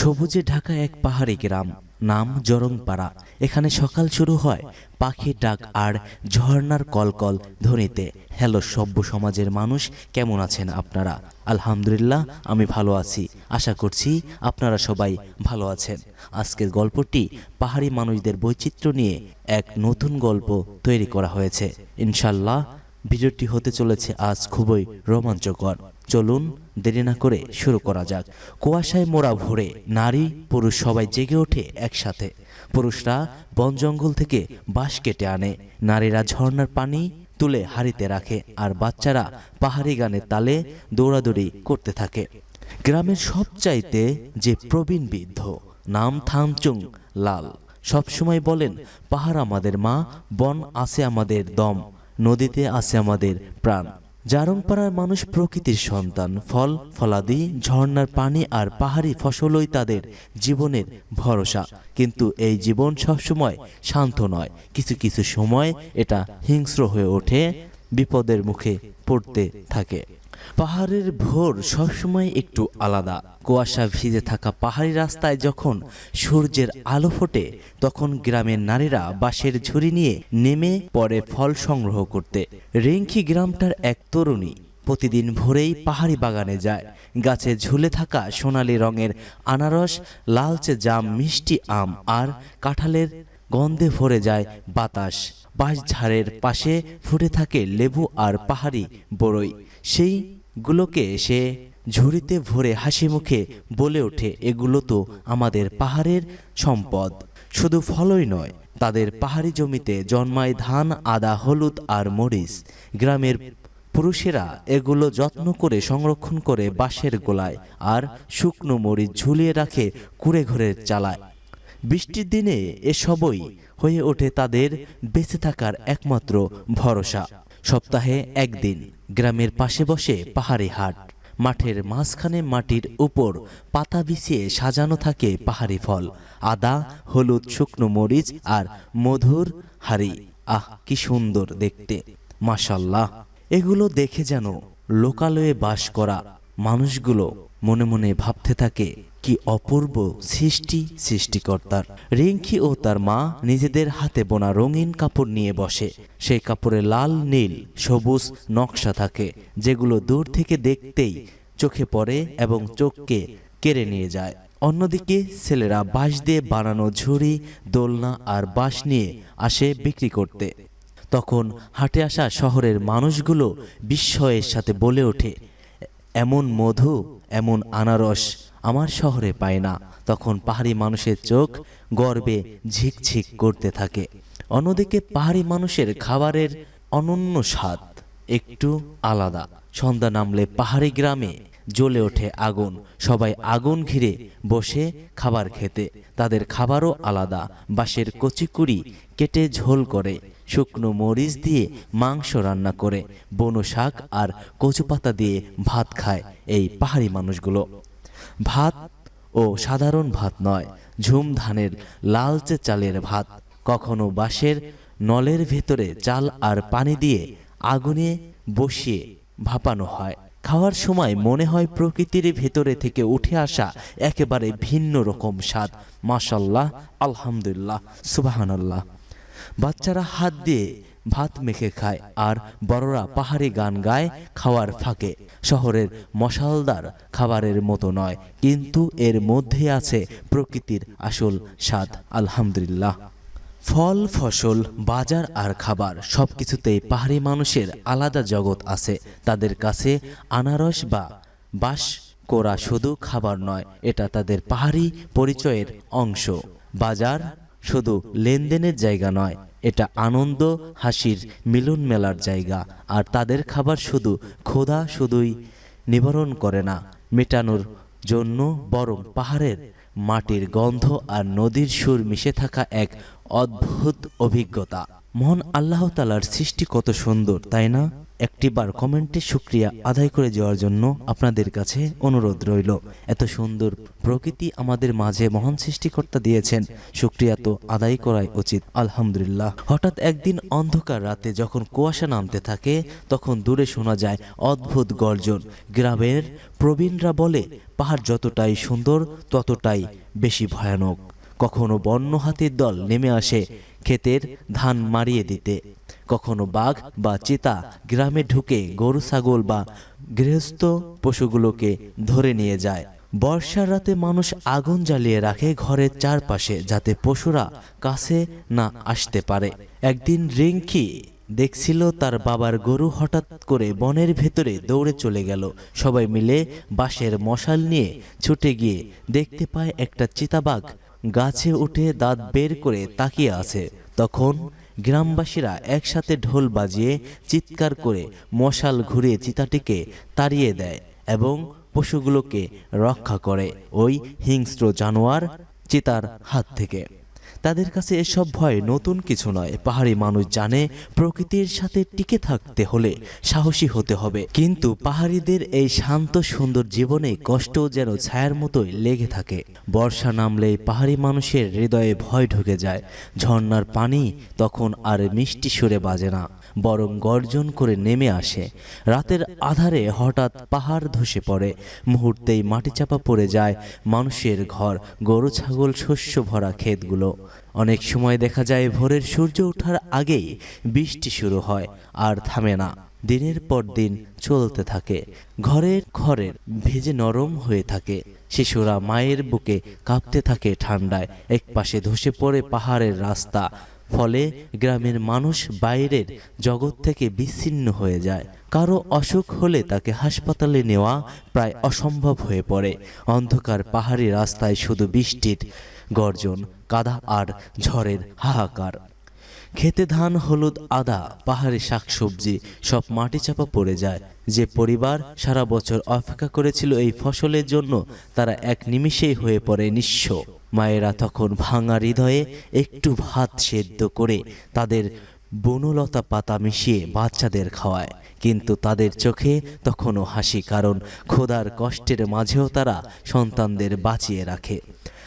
সবুজে ঢাকা এক পাহাড়ি গ্রাম, নাম জরংপাড়া। এখানে সকাল শুরু হয় পাখির ডাক আর ঝর্ণার কলকল ধ্বনিতে। হ্যালো সভ্য সমাজের মানুষ, কেমন আছেন আপনারা? আলহামদুলিল্লাহ, আমি ভালো আছি। আশা করছি আপনারা সবাই ভালো আছেন। আজকের গল্পটি পাহাড়ি মানুষদের বৈচিত্র্য নিয়ে এক নতুন গল্প তৈরি করা হয়েছে। ইনশাল্লাহ ভিডিওটি হতে চলেছে আজ খুবই রোমাঞ্চকর। চলুন দেরি না করে শুরু করা যাক। কুয়াশায় মোড়া ভরে নারী, পুরুষ সবাই জেগে ওঠে একসাথে। পুরুষরা বন জঙ্গল থেকে বাঁশ কেটে আনে। নারীরা ঝর্ণার পানি তুলে হাড়িতে রাখে আর বাচ্চারা পাহাড়ি গানের তালে দৌড়াদৌড়ি করতে থাকে। গ্রামের সবচাইতে যে প্রবীণ বৃদ্ধ, নাম থামচুং লাল। সবসময় বলেন, পাহাড় আমাদের মা, বন আছে আমাদের দম, নদীতে আছে আমাদের প্রাণ। জারংপাড়ার মানুষ প্রকৃতির সন্তান, ফল, ফলাদি, ঝর্ণার পানি আর পাহাড়ি ফসলই তাদের জীবনের ভরসা। কিন্তু এই জীবন সবসময় শান্ত নয়। কিছু কিছু সময় এটা হিংস্র হয়ে ওঠে, বিপদের মুখে পড়তে থাকে। পাহাড়ের ভোর সবসময় একটু আলাদা। কুয়াশা ভিজে থাকা পাহাড়ি রাস্তায় যখন সূর্যের আলো ফোটে, তখন গ্রামের নারীরা বাঁশের ঝুড়ি নিয়ে নেমে পড়ে ফল সংগ্রহ করতে। রেঙ্কি গ্রামটার এক তরুণী প্রতিদিন ভোরেই পাহাড়ি বাগানে যায়। গাছে ঝুলে থাকা সোনালি রঙের আনারস, লালচে জাম, মিষ্টি আম আর কাঁঠালের গন্ধে ভরে যায় বাতাস। বাঁশঝাড়ের পাশে ফুটে থাকে লেবু আর পাহাড়ি বড়ই সেইগুলোকে সে ঝুড়িতে ভরে হাসি মুখে বলে ওঠে, এগুলো তো আমাদের পাহাড়ের সম্পদ। শুধু ফলই নয়, তাদের পাহাড়ি জমিতে জন্মায় ধান, আদা, হলুদ আর মরিচ। গ্রামের পুরুষেরা এগুলো যত্ন করে সংরক্ষণ করে বাঁশের গোলায় আর শুকনো মরিচ ঝুলিয়ে রাখে কুড়ে ঘরের চালায়। বৃষ্টির দিনে এসবই হয়ে ওঠে তাদের বেঁচে থাকার একমাত্র ভরসা। সপ্তাহে একদিন গ্রামের পাশে বসে পাহাড়ি হাট। মাঠের মাঝখানে মাটির উপর পাতা বিছিয়ে সাজানো থাকে পাহাড়ি ফল। আদা, হলুদ, শুকনো মরিচ আর মধুর হাড়ি। আহ, কি সুন্দর দেখতে। মাশাল্লাহ এগুলো দেখে যেন লোকালয়ে বাস করা মানুষগুলো মনে মনে ভাবতে থাকে কি অপূর্ব সৃষ্টি সৃষ্টিকর্তার। রিঙ্কি ও তার মা নিজেদের হাতে বোনা রঙিন কাপড় নিয়ে বসে। সেই কাপড়ে লাল, নীল, সবুজ নকশা থাকে, যেগুলো দূর থেকে দেখতেই চোখে পড়ে এবং চোখকে কেড়ে নিয়ে যায়। অন্যদিকে ছেলেরা বাঁশ দিয়ে বানানো ঝুড়ি, দোলনা আর বাঁশ নিয়ে আসে বিক্রি করতে। তখন হাটে আসা শহরের মানুষগুলো বিস্ময়ের সাথে বলে ওঠে এমন মধু, এমন আনারস আমার শহরে পায় না। তখন পাহাড়ি মানুষের চোখ গর্বে ঝিকঝিক করতে থাকে। অন্যদিকে পাহাড়ি মানুষের খাবারের অনন্য স্বাদ একটু আলাদা। সন্ধ্যা নামলে পাহাড়ি গ্রামে জ্বলে ওঠে আগুন। সবাই আগুন ঘিরে বসে খাবার খেতে। তাদের খাবারও আলাদা। বাঁশের কচিকুড়ি কেটে ঝোল করে। শুকনো মরিচ দিয়ে মাংস রান্না করে, বনো শাক আর কচু পাতা দিয়ে ভাত খায় এই পাহাড়ি মানুষগুলো। ভাত ও সাধারণ ভাত নয়, ঝুম ধানের লালচে চালের ভাত, কখনো বাঁশের নলের ভেতরে চাল আর পানি দিয়ে আগুনে বসিয়ে ভাপানো হয়। খাওয়ার সময় মনে হয় প্রকৃতির ভেতরে থেকে উঠে আসা একেবারে ভিন্ন রকম স্বাদ। মাশাল্লাহ, আলহামদুলিল্লাহ, সুবাহানাল্লাহ। বাচ্চারা হাত দিয়ে ভাত মেখে খায় আর বড়রা পাহাড়ি গান গায় খাওয়ার ফাঁকে। শহরের মশালদার খাবারের মতো নয়, কিন্তু এর মধ্যে আছে প্রকৃতির আসল স্বাদ, আলহামদুলিল্লাহ। ফল, ফসল, বাজার আর খাবার সবকিছুতেই পাহাড়ি মানুষের আলাদা জগৎ আছে। তাদের কাছে আনারস বা বাস করা শুধু খাবার নয়, এটা তাদের পাহাড়ি পরিচয়ের অংশ। বাজার শুধু লেনদেনের জায়গা নয়, এটা আনন্দ, হাসির মিলন মেলার জায়গা। আর তাদের খাবার শুধু ক্ষুধা শুধুই নিবারণ করে না, মেটানোর জন্য বরং পাহাড়ের মাটির গন্ধ আর নদীর সুর মিশে থাকা এক অদ্ভুত অভিজ্ঞতা। মহান আল্লাহ তালার সৃষ্টি কত সুন্দর, তাই না? একটিবার কমেন্টে শুক্রিয়া আদায় করে যাওয়ার জন্য আপনাদের কাছে অনুরোধ রইল। এত সুন্দর প্রকৃতি আমাদের মাঝে মহান সৃষ্টিকর্তা দিয়েছেন। শুক্রিয়া তো আদায় করাই উচিত, আলহামদুলিল্লাহ। হঠাৎ একদিন অন্ধকার রাতে যখন কুয়াশা নামতে থাকে, তখন দূরে শোনা যায় অদ্ভুত গর্জন। গ্রামের প্রবীণরা বলে, পাহাড় যতটাই সুন্দর, ততটাই বেশি ভয়ানক। কখনো বন্য হাতির দল নেমে আসে, ক্ষেতের ধান মারিয়ে দিতে। কখনো বাঘ বা চিতা গ্রামে ঢুকে গরু, ছাগল বা গৃহস্থ পশুগুলোকে ধরে নিয়ে যায়। বর্ষার রাতে মানুষ আগুন জ্বালিয়ে রাখে ঘরের চারপাশে যাতে পশুরা কাছে না আসতে পারে। একদিন রিঙ্কি দেখছিল তার বাবার গরু হঠাৎ করে বনের ভেতরে দৌড়ে চলে গেল। সবাই মিলে বাঁশের মশাল নিয়ে ছুটে গিয়ে দেখতে পায় একটা চিতাবাঘ গাছে উঠে দাঁত বের করে তাকিয়ে আছে। তখন গ্রামবাসীরা একসাথে ঢোল বাজিয়ে চিৎকার করে মশাল ঘুরিয়ে চিতাটিকে তাড়িয়ে দেয় এবং পশুগুলোকে রক্ষা করে ওই হিংস্র জানোয়ার চিতার হাত থেকে। তাদের কাছে এসব ভয় নতুন কিছু নয়। পাহাড়ি মানুষ জানে, প্রকৃতির সাথে টিকে থাকতে হলে সাহসী হতে হবে। কিন্তু পাহাড়িদের এই শান্ত, সুন্দর জীবনে কষ্ট যেন ছায়ার মতোই লেগে থাকে। বর্ষা নামলেই পাহাড়ি মানুষের হৃদয়ে ভয় ঢুকে যায়। ঝর্নার পানি তখন আর মিষ্টি সুরে বাজে না। বরং গর্জন করে নেমে আসে। রাতের আধারে হঠাৎ পাহাড় ধসে পড়ে। মুহূর্তেই মাটি চাপা পড়ে যায় মানুষের ঘর, গরু, ছাগল, শস্য ভরা ক্ষেতগুলো। অনেক সময় দেখা যায় ভোরের সূর্য ওঠার আগেই বৃষ্টি শুরু হয় আর থামে না। দিনের পর দিন চলতে থাকে। ঘরের ঘরের ভেজে নরম হয়ে থাকে। শিশুরা মায়ের বুকে কাঁপতে থাকে ঠান্ডায়। একপাশে ধসে পড়ে পাহাড়ের রাস্তা। ফলে গ্রামের মানুষ বাইরের জগৎ থেকে বিচ্ছিন্ন হয়ে যায়। কারও অসুখ হলে তাকে হাসপাতালে নেওয়া প্রায় অসম্ভব হয়ে পড়ে। অন্ধকার পাহাড়ি রাস্তায় শুধু বৃষ্টির গর্জন, কাদা আর ঝড়ের হাহাকার। খেতে ধান, হলুদ, আদা, পাহাড়ি শাকসবজি সব মাটি চাপা পড়ে যায়। যে পরিবার সারা বছর অপেক্ষা করেছিল এই ফসলের জন্য, তারা এক নিমিষেই হয়ে পড়ে নিঃস্ব। মায়েরা তখন ভাঙা হৃদয়ে একটু ভাত সেদ্ধ করে তাদের বনলতা পাতা মিশিয়ে বাচ্চাদের খাওয়ায়। কিন্তু তাদের চোখে তখনও হাসি, কারণ খোদার কষ্টের মাঝেও তারা সন্তানদের বাঁচিয়ে রাখে।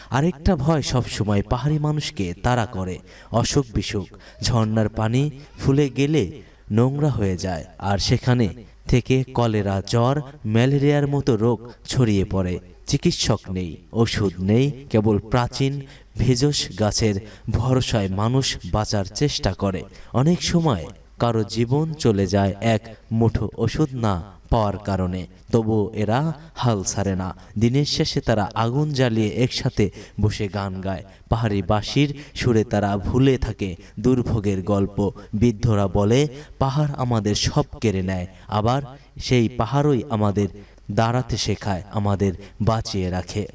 আরেকটা ভয় সবসময় পাহাড়ি মানুষকে তাড়া করে। অসুখ বিসুখ ঝর্ণার পানি ফুলে গেলে নোংরা হয়ে যায়, আর সেখানে থেকে কলেরা, জ্বর, ম্যালেরিয়ার মতো রোগ ছড়িয়ে পড়ে। চিকিৎসক নেই, ওষুধ নেই, কেবল প্রাচীন, ভেষজ গাছের ভরসায় মানুষ বাঁচার চেষ্টা করে। অনেক সময় কারও জীবন চলে যায় এক মুঠো ওষুধ না পাওয়ার কারণে। তবুও এরা হাল ছাড়ে না। দিনের শেষে তারা আগুন জ্বালিয়ে একসাথে বসে গান গায়। পাহাড়ি বাঁশির সুরে তারা ভুলে থাকে দুর্ভোগের গল্প। বৃদ্ধরা বলে, পাহাড় আমাদের সব কেড়ে নেয়। আবার সেই পাহাড়ই আমাদের দাঁড়াতে শেখায়, আমাদের বাঁচিয়ে রাখে।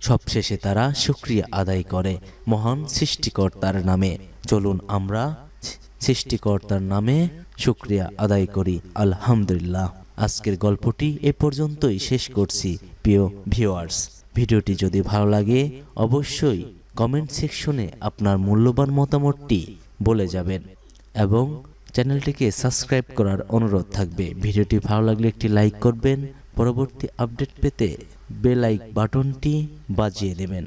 সবশেষে তারা শুক্রিয়া আদায় করে মহান সৃষ্টিকর্তার নামে। চলুন আমরা সৃষ্টিকর্তার নামে শুক্রিয়া আদায় করি। আলহামদুলিল্লাহ। আজকের গল্পটি এ পর্যন্তই শেষ করছি, প্রিয় ভিউয়ার্স। ভিডিওটি যদি ভালো লাগে, অবশ্যই কমেন্ট সেকশনে আপনার মূল্যবান মতামতটি বলে যাবেন এবং চ্যানেলটিকে সাবস্ক্রাইব করার অনুরোধ থাকবে। ভিডিওটি ভালো লাগলে একটি লাইক করবেন, পরবর্তী আপডেট পেতে বেলাইক বাটনটি বাজিয়ে দেবেন।